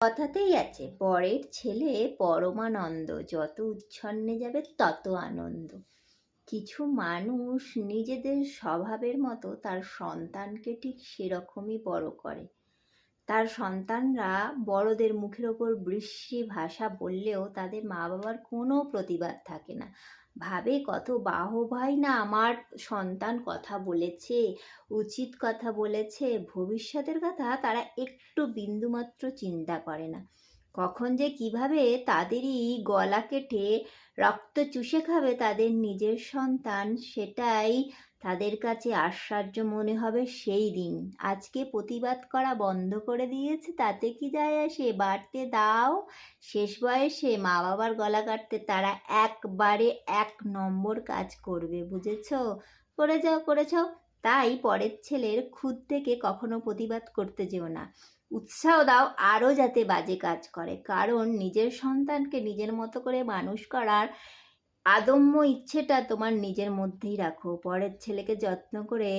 কথাতেই আছে, পরের ছেলে পরমানন্দ, যত উচ্ছন্নে যাবে তত আনন্দ। কিছু মানুষ নিজেদের স্বভাবের মতো তার সন্তানকে ঠিক সেরকমই বড় করে। তার সন্তানরা বড়দের মুখের ওপর বৃষ্টি ভাষা বললেও তাদের মা বাবার কোনো প্রতিবাদ থাকে না। ভাবে কত বাহবাই না আমার সন্তান কথা বলেছে, উচিত কথা বলেছে, ভবিষ্যতের কথা তারা একটু বিন্দুমাত্র চিন্তা করে না। কখন যে কীভাবে তাদেরই গলা কেটে রক্ত চুষে খাবে তাদের নিজের সন্তান, সেটাই তাদের কাছে আশ্চর্য মনে হবে সেই দিন। আজকে প্রতিবাদ করা বন্ধ করে দিয়েছে, তাতে কি যায় আসে? বাড়তে দাও। শেষ বয়সে মা বাবার গলা কাটতে তারা একবারে এক নম্বর কাজ করবে, বুঝেছ? করে যাও করেছ তাই পরের ছেলের খুদ থেকে কখনো প্রতিবাদ করতে যেও না। উৎসাহ দাও আরও যাতে বাজে কাজ করে। কারণ নিজের সন্তানকে নিজের মতো করে মানুষ করার আদম্য ইচ্ছেটা তোমার নিজের মধ্যেই রাখো। পরের ছেলেকে যত্ন করে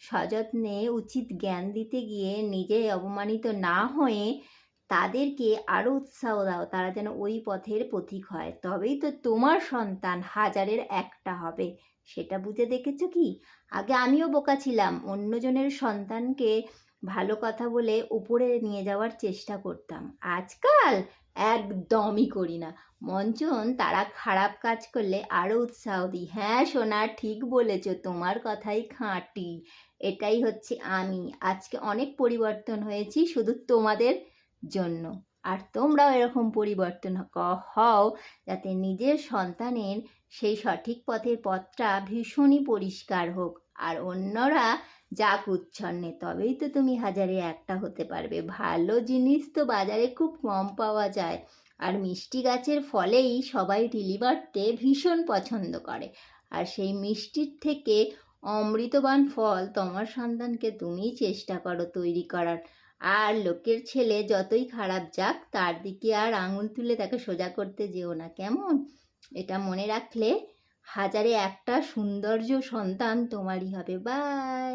সযত্নে উচিত জ্ঞান দিতে গিয়ে নিজে অপমানিত না হয়ে তাদেরকে আরও উৎসাহ দাও, তারা যেন ওই পথের পথিক হয়। তবেই তো তোমার সন্তান হাজারের একটা হবে। সেটা বুঝে দেখেছ কি? আগে আমিও বোকা ছিলাম। অন্যজনের সন্তানকে ভালো কথা বলে উপরে নিয়ে যাওয়ার চেষ্টা করতাম। আজকাল একদমই করি না। মঞ্চন, তারা খারাপ কাজ করলে আরও উৎসাহ দিই। হ্যাঁ সোনা, ঠিক বলেছ, তোমার কথাই খাঁটি। এটাই হচ্ছে আমি। আজকে অনেক পরিবর্তন হয়েছি শুধু তোমাদের জন্য। আর তোমরাও এরকম পরিবর্তন হও, যাতে নিজের সন্তানের সেই সঠিক পথের পথটা ভীষণই পরিষ্কার হোক। আর অন্যরা যাক উচ্ছন্নে, তবেই তো তুমি হাজারে একটা হতে পারবে। ভালো জিনিস তো বাজারে খুব কম পাওয়া যায়। আর মিষ্টি গাছের ফলেই সবাই ডিলিভারতে ভীষণ পছন্দ করে। আর সেই মিষ্টির থেকে অমৃতবান ফল তোমার সন্তানকে তুমিই চেষ্টা করো তৈরি করার। আর লোকের ছেলে যতই খারাপ যাক, তার দিকে আর আঙুল তুলে তাকে সোজা করতে যেও না। কেমন? এটা মনে রাখলে হাজারে একটা সৌন্দর্য সন্তান তোমারই হবে। বাই